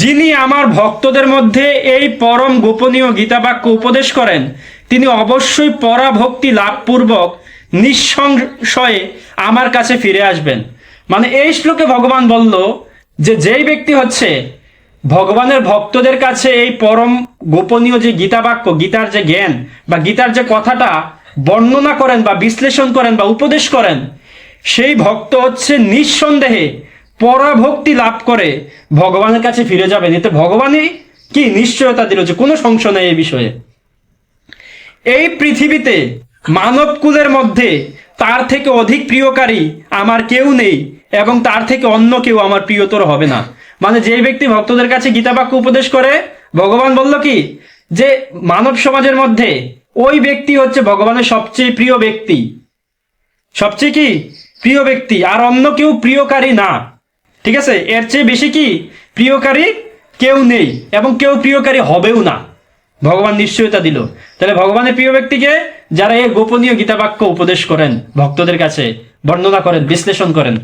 যিনি আমার ভক্তদের মধ্যে এই পরম গোপনীয় গীতাবাক্য উপদেশ করেন, তিনি অবশ্যই পরাভক্তি লাভপূর্বক নিঃসংশয়ে আমার কাছে ফিরে আসবেন। মানে এই শ্লোকে ভগবান বলল যে যেই ব্যক্তি হচ্ছে ভগবানের ভক্তদের কাছে এই পরম গোপনীয় যে গীতাবাক্য, গীতার যে জ্ঞান বা গীতার যে কথাটা বর্ণনা করেন বা বিশ্লেষণ করেন বা উপদেশ করেন, সেই ভক্ত হচ্ছে নিঃসন্দেহে পরাভক্তি লাভ করে ভগবানের কাছে ফিরে যাবেন এতে ভগবানই কি নিশ্চয়তা দিল যে কোনো সংশয় নেই এই বিষয়ে। এই পৃথিবীতে মানবকুলের মধ্যে তার থেকে অধিক প্রিয়কারী আমার কেউ নেই এবং তার থেকে অন্য কেউ আমার প্রিয়তর হবে না। মানে যে ব্যক্তি ভক্তদের কাছে গীতাবাক্য উপদেশ করে, ভগবান বলল কি? যে মানব সমাজের মধ্যে ওই ব্যক্তি হচ্ছে ভগবানের সবচেয়ে প্রিয় ব্যক্তি। সবচেয়ে কি? প্রিয় ব্যক্তি। আর অন্য কেউ প্রিয়কারী না। ঠিক আছে? এর চেয়ে বেশি কি? প্রিয়কারী কেউ নেই এবং কেউ প্রিয়কারী হবেও না। ভগবান নিশ্চয়তা দিল। তাহলে ভগবানের প্রিয় ব্যক্তিকে যারা এই গোপনীয় গীতাবাক্য উপদেশ করেন, ভক্তদের কাছে বর্ণনা করেন, বিশ্লেষণ করেন।